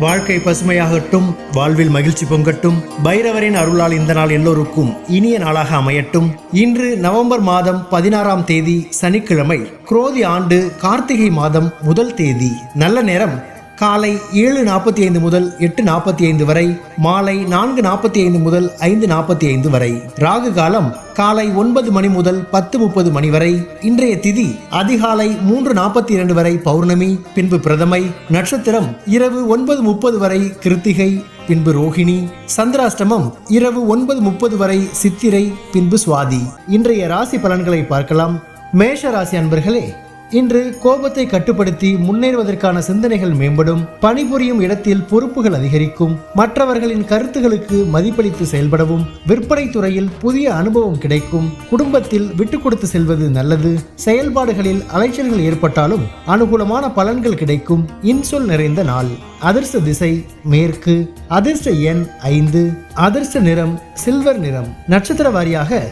வாழ்க்கை பசுமையாகட்டும் வாழ்வில் மகிழ்ச்சி பொங்கட்டும் பைரவரின் அருளால் இந்த நாள் எல்லோருக்கும் இனிய நாளாக அமையட்டும். இன்று நவம்பர் மாதம் பதினாறாம் தேதி சனிக்கிழமை குரோதி ஆண்டு கார்த்திகை மாதம் முதல் தேதி. நல்ல நேரம். காலை ஏழு நாற்பத்தி ஐந்து முதல் எட்டு நாற்பத்தி ஐந்து வரை மாலை நான்கு நாற்பத்தி ஐந்து முதல் ஐந்து நாற்பத்தி ஐந்து வரை. ராகு காலம் காலை ஒன்பது மணி முதல் பத்து முப்பது மணி வரை. இன்றைய திதி அதிகாலை மூன்று நாற்பத்தி இரண்டு வரை பௌர்ணமி பின்பு பிரதமை நட்சத்திரம் இரவு ஒன்பது முப்பது வரை கிருத்திகை பின்பு ரோஹிணி சந்திராஷ்டமம் இரவு ஒன்பது முப்பது வரை சித்திரை பின்பு சுவாதி. இன்றைய ராசி பலன்களை பார்க்கலாம். மேஷ ராசி அன்பர்களே இன்று கோபத்தை கட்டுப்படுத்தி முன்னேறுவதற்கான சிந்தனைகள் மேம்படும் பணிபுரியும் இடத்தில் பொறுப்புகள் அதிகரிக்கும் மற்றவர்களின் கருத்துகளுக்கு மதிப்பளித்து செயல்படவும் விற்பனை துறையில் புதிய அனுபவம் கிடைக்கும் குடும்பத்தில் விட்டு கொடுத்து செல்வது நல்லது செயல்பாடுகளில் அலைச்சல்கள் ஏற்பட்டாலும் அனுகூலமான பலன்கள் கிடைக்கும் இன்சொல் நிறைந்த நாள். அதிர்ஷ்ட திசை மேற்கு அதிர்ஷ்ட எண் ஐந்து அதிர்ஷ்ட நிறம் சில்வர் நிறம். நட்சத்திர வாரியாக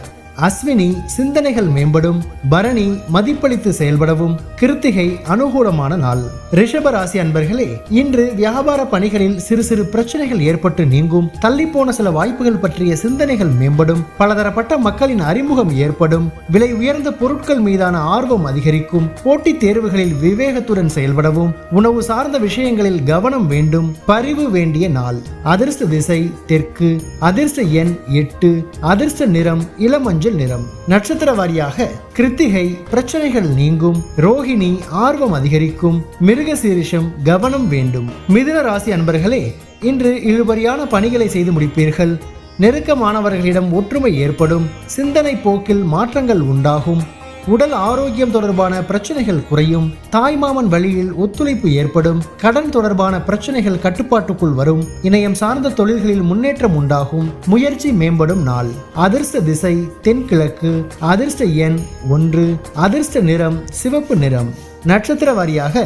அஸ்வினி சிந்தனைகள் மேம்படும் பரணி மதிப்பளித்து செயல்படவும் கிருத்திகை அனுகூலமான நாள். ரிஷப ராசி அன்பர்களே இன்று வியாபார பணிகளில் சிறு சிறு பிரச்சனைகள் ஏற்பட்டு நீங்கும் தள்ளிப்போன சில வாய்ப்புகள் பற்றிய சிந்தனைகள் மேம்படும் பலதரப்பட்ட மக்களின் அறிமுகம் ஏற்படும் விலை உயர்ந்த பொருட்கள் மீதான ஆர்வம் அதிகரிக்கும் போட்டித் தேர்வுகளில் விவேகத்துடன் செயல்படவும் உணவு சார்ந்த விஷயங்களில் கவனம் வேண்டும் பரிவு வேண்டிய நாள். அதிர்ஷ்ட திசை தெற்கு அதிர்ஷ்ட எண் எட்டு அதிர்ஷ்ட நிறம் இளமஞ்சள் நிறம். நட்சத்திர வாரியாக கிருத்திகை பிரச்சனைகள் நீங்கும் ரோஹிணி ஆர்வம் அதிகரிக்கும் மிருகசீரிஷம் கவனம் வேண்டும். மிதுன ராசி அன்பர்களே இன்று இழுபறியான பணிகளை செய்து முடிப்பீர்கள். நெருக்கமானவர்களிடம் ஒற்றுமை ஏற்படும் சிந்தனை போக்கில் மாற்றங்கள் உண்டாகும். உடல் ஆரோக்கியம் தொடர்பான பிரச்சனைகள் குறையும் தாய்மாமன் வழியில் ஒத்துழைப்பு ஏற்படும் கடன் தொடர்பான பிரச்சனைகள் கட்டுப்பாட்டுக்குள் வரும் இணையம் சார்ந்த தொழில்களில் முன்னேற்றம் உண்டாகும் முயற்சி மேம்படும் நாள். அதிர்ஷ்ட திசை தென்கிழக்கு அதிர்ஷ்ட எண் ஒன்று அதிர்ஷ்ட நிறம் சிவப்பு நிறம். நட்சத்திர வாரியாக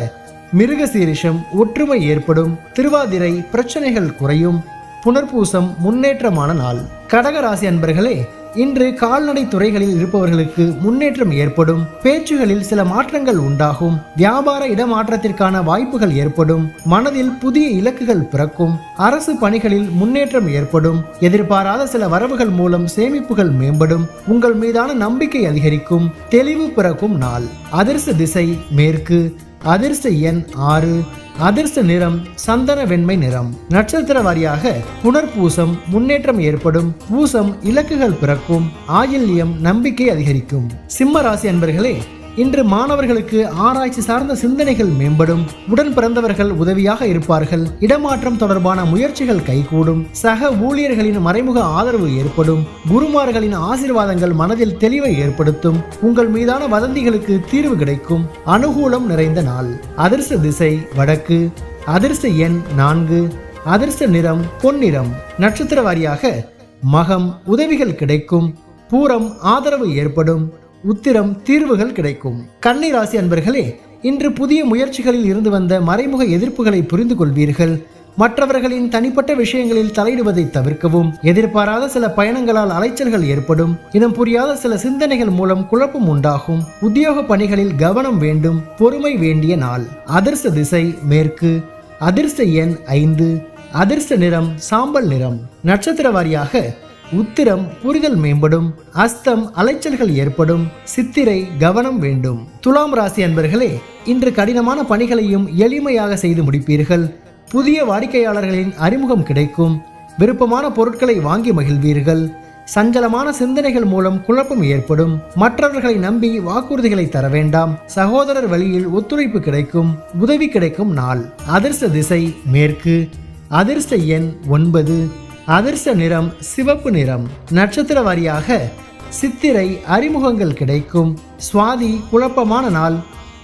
மிருகசீரிஷம் ஒற்றுமை ஏற்படும் திருவாதிரை பிரச்சனைகள் குறையும் புனர்பூசம் முன்னேற்றமான நாள். கடகராசி அன்பர்களே இன்று கால்நடை துறைகளில் இருப்பவர்களுக்கு முன்னேற்றம் ஏற்படும் பேச்சுகளில் சில மாற்றங்கள் உண்டாகும் வியாபார இடமாற்றத்திற்கான வாய்ப்புகள் ஏற்படும் மனதில் புதிய இலக்குகள் பிறக்கும் அரசு பணிகளில் முன்னேற்றம் ஏற்படும் எதிர்பாராத சில வரவுகள் மூலம் சேமிப்புகள் மேம்படும் உங்கள் மீதான நம்பிக்கை அதிகரிக்கும் தெளிவு பிறக்கும் நாள். அதிர்ஷ்ட திசை மேற்கு அதிர்ஷ்ட எண் ஆறு அதிர்ஷ்ட நிறம் சந்தன வெண்மை நிறம். நட்சத்திர வாரியாக புனர்பூசம் முன்னேற்றம் ஏற்படும். பூசம் இலக்குகள் பிறக்கும். ஆயில்யம் நம்பிக்கை அதிகரிக்கும். சிம்ம ராசி அன்பர்களே இன்று மாணவர்களுக்கு ஆராய்ச்சி சார்ந்த சிந்தனைகள் மேம்படும். உடன் பிறந்தவர்கள் உதவியாக இருப்பார்கள். இடமாற்றம் தொடர்பான முயற்சிகள் கைகூடும். சக ஊழியர்களின் மறைமுக ஆதரவு ஏற்படும். குருமார்களின் ஆசீர்வாதங்கள் மனதில் தெளிவை ஏற்படுத்தும். உங்கள் மீதான வதந்திகளுக்கு தீர்வு கிடைக்கும். அனுகூலம் நிறைந்த நாள். அதிர்ஷ்ட திசை வடக்கு. அதிர்ஷ்ட எண் நான்கு. அதிர்ஷ்ட நிறம் பொன்னிறம். நட்சத்திர வாரியாக மகம் உதவிகள் கிடைக்கும். பூரம் ஆதரவு ஏற்படும். உத்திரம் தீர்வுகள் கிடைக்கும். கன்னி ராசி அன்பர்களே இன்று புதிய முயற்சிகளில் இருந்து வந்த மறைமுக எதிர்ப்புகளை புரிந்து கொள்வீர்கள். மற்றவர்களின் தனிப்பட்ட விஷயங்களில் தலையிடுவதை தவிர்க்கவும் எதிர்பாராத சில பயணங்களால் அலைச்சல்கள் ஏற்படும் இனம் புரியாத சில சிந்தனைகள் மூலம் குழப்பம் உண்டாகும். உத்தியோக பணிகளில் கவனம் வேண்டும் பொறுமை வேண்டிய நாள். அதிர்ஷ்ட திசை மேற்கு. அதிர்ஷ்ட எண் ஐந்து. அதிர்ஷ்ட நிறம் சாம்பல் நிறம். நட்சத்திர வாரியாக உத்திரம் புரிதல் மேம்படும் அஸ்தம் அலைச்சல்கள் ஏற்படும் சித்திரை கவனம் வேண்டும். துலாம் ராசி அன்பர்களே இன்று கடினமான பணிகளையும் எளிமையாக செய்து முடிப்பீர்கள். புதிய வாடிக்கையாளர்களின் அறிமுகம் கிடைக்கும். விருப்பமான பொருட்களை வாங்கி மகிழ்வீர்கள். சஞ்சலமான சிந்தனைகள் மூலம் குழப்பம் ஏற்படும். மற்றவர்களை நம்பி வாக்குறுதிகளை தர வேண்டாம். சகோதரர் வழியில் ஒத்துழைப்பு கிடைக்கும். உதவி கிடைக்கும் நாள். அதிர்ஷ்ட திசை மேற்கு. அதிர்ஷ்ட எண் ஒன்பது. அதிர்ஷ்ட நிறம் சிவப்பு நிறம் நட்சத்திர வாரியாக சித்திரை அறிமுகங்கள் கிடைக்கும். சுவாதி குழப்பமான நாள்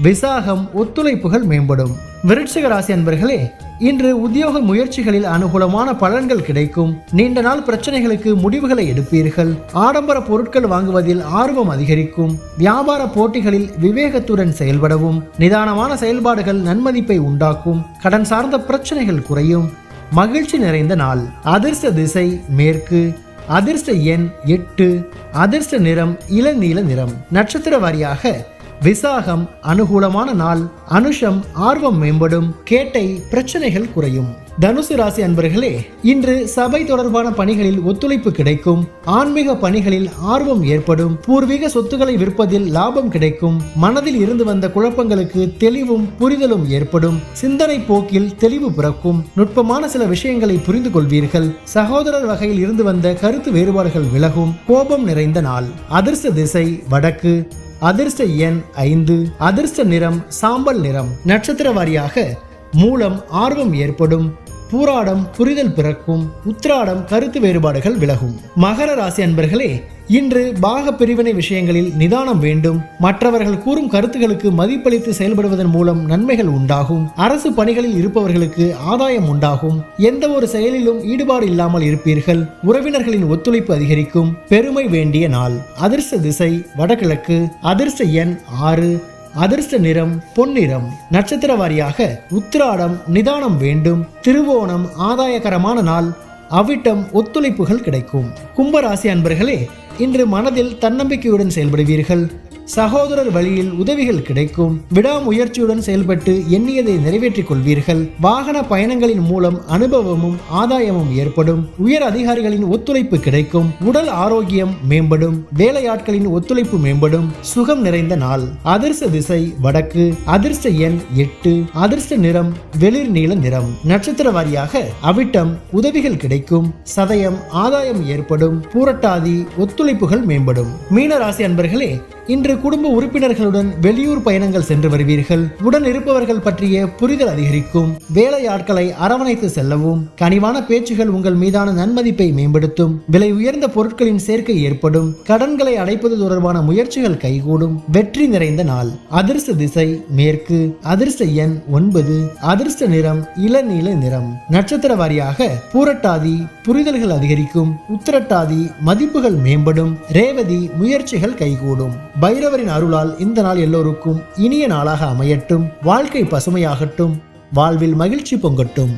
விசாகம் ஒத்துழைப்புகள் மேம்படும். விருட்சிக ராசி அன்பர்களே இன்று உத்தியோக முயற்சிகளில் அனுகூலமான பலன்கள் கிடைக்கும். நீண்ட நாள் பிரச்சனைகளுக்கு முடிவுகளை எடுப்பீர்கள். ஆடம்பர பொருட்கள் வாங்குவதில் ஆர்வம் அதிகரிக்கும். வியாபார போட்டிகளில் விவேகத்துடன் செயல்படவும். நிதானமான செயல்பாடுகள் நன்மதிப்பை உண்டாக்கும். கடன் சார்ந்த பிரச்சனைகள் குறையும். மகிழ்ச்சி நிறைந்த நாள். அதிர்ஷ்ட திசை மேற்கு அதிர்ஷ்ட எண் எட்டு அதிர்ஷ்ட நிறம் இளநீல நிறம். நட்சத்திர வாரியாக விசாகம் அனுகூலமான நாள் அனுஷம் ஆர்வம் மேம்படும் கேட்டை பிரச்சனைகள் குறையும். தனுசு ராசி அன்பர்களே இன்று சபை தொடர்பான பணிகளில் ஒத்துழைப்பு கிடைக்கும் ஆன்மீக பணிகளில் ஆர்வம் ஏற்படும் பூர்வீக சொத்துக்களை விற்பதில் லாபம் கிடைக்கும் மனதில் இருந்து வந்த குழப்பங்களுக்கு தெளிவும் புரிதலும் ஏற்படும் சிந்தனை போக்கில் தெளிவு பிறக்கும் நுட்பமான சில விஷயங்களை புரிந்து கொள்வீர்கள் சகோதரர் வகையில் இருந்து வந்த கருத்து வேறுபாடுகள் விலகும் கோபம் நிறைந்த நாள். அதிர்ஷ்ட திசை வடக்கு அதிர்ஷ்ட எண் ஐந்து அதிர்ஷ்ட நிறம் சாம்பல் நிறம். நட்சத்திர வாரியாக மூலம் ஆர்வம் ஏற்படும். பூராடம் புரிதல் பிறக்கும் உத்திராடம் கருத்து வேறுபாடுகள் விலகும். மகர ராசி அன்பர்களே இன்று பாக பிரிவினை விஷயங்களில் நிதானம் வேண்டும். மற்றவர்கள் கூறும் கருத்துகளுக்கு மதிப்பளித்து செயல்படுவதன் மூலம் நன்மைகள் உண்டாகும். அரசு பணிகளில் இருப்பவர்களுக்கு ஆதாயம் உண்டாகும். எந்த ஒரு செயலிலும் ஈடுபாடு இல்லாமல் இருப்பீர்கள். உறவினர்களின் ஒத்துழைப்பு அதிகரிக்கும். பெருமை வேண்டிய நாள். அதிர்ஷ்ட திசை வடகிழக்கு. அதிர்ஷ்ட எண் ஆறு. அதிர்ஷ்ட நிறம் பொன்னிறம். நட்சத்திர வாரியாக உத்திராடம் நிதானம் வேண்டும். திருவோணம் ஆதாயகரமான நாள். அவிட்டம் ஒத்துழைப்புகள் கிடைக்கும். கும்பராசி அன்பர்களே இன்று மனதில் தன்னம்பிக்கையுடன் செயல்படுவீர்கள். சகோதரர் வழியில் உதவிகள் கிடைக்கும். விடாமுயற்சியுடன் செயல்பட்டு எண்ணியதை நிறைவேற்றிக் கொள்வீர்கள். வாகன பயணங்களின் மூலம் அனுபவமும் ஆதாயமும் ஏற்படும். உயர் அதிகாரிகளின் ஒத்துழைப்பு கிடைக்கும். உடல் ஆரோக்கியம் மேம்படும். வேலையாட்களின் ஒத்துழைப்பு மேம்படும். சுகம் நிறைந்த நாள். அதிர்ஷ்ட திசை வடக்கு. அதிர்ஷ்ட எண் எட்டு. அதிர்ஷ்ட நிறம் வெளிர் நீல நிறம். நட்சத்திர வாரியாக அவிட்டம் உதவிகள் கிடைக்கும். சதயம் ஆதாயம் ஏற்படும். பூரட்டாதி ஒத்துழைப்புகள் மேம்படும். மீனராசி அன்பர்களே இன்று குடும்ப உறுப்பினர்களுடன் வெளியூர் பயணங்கள் சென்று வருவீர்கள். உடன் இருப்பவர்கள் பற்றிய புரிதல் அதிகரிக்கும். வேலையாட்களை அரவணைத்து செல்லவும். கனிவான பேச்சுகள் உங்கள் மீதான நன்மதிப்பை மேம்படுத்தும். விலை உயர்ந்த பொருட்களின் சேர்க்கை ஏற்படும். கடன்களை அடைப்பது தொடர்பான முயற்சிகள் கைகூடும். வெற்றி நிறைந்த நாள். அதிர்ஷ்ட திசை மேற்கு. அதிர்ஷ்ட எண் ஒன்பது. அதிர்ஷ்ட நிறம் இளநீல நிறம். நட்சத்திர வாரியாக பூரட்டாதி புரிதல்கள் அதிகரிக்கும். உத்திரட்டாதி மதிப்புகள் மேம்படும். ரேவதி முயற்சிகள் கைகூடும். பைரவரின் அருளால் இந்த நாள் எல்லோருக்கும் இனிய நாளாக அமையட்டும் வாழ்க்கை பசுமையாகட்டும் வாழ்வில் மகிழ்ச்சி பொங்கட்டும்.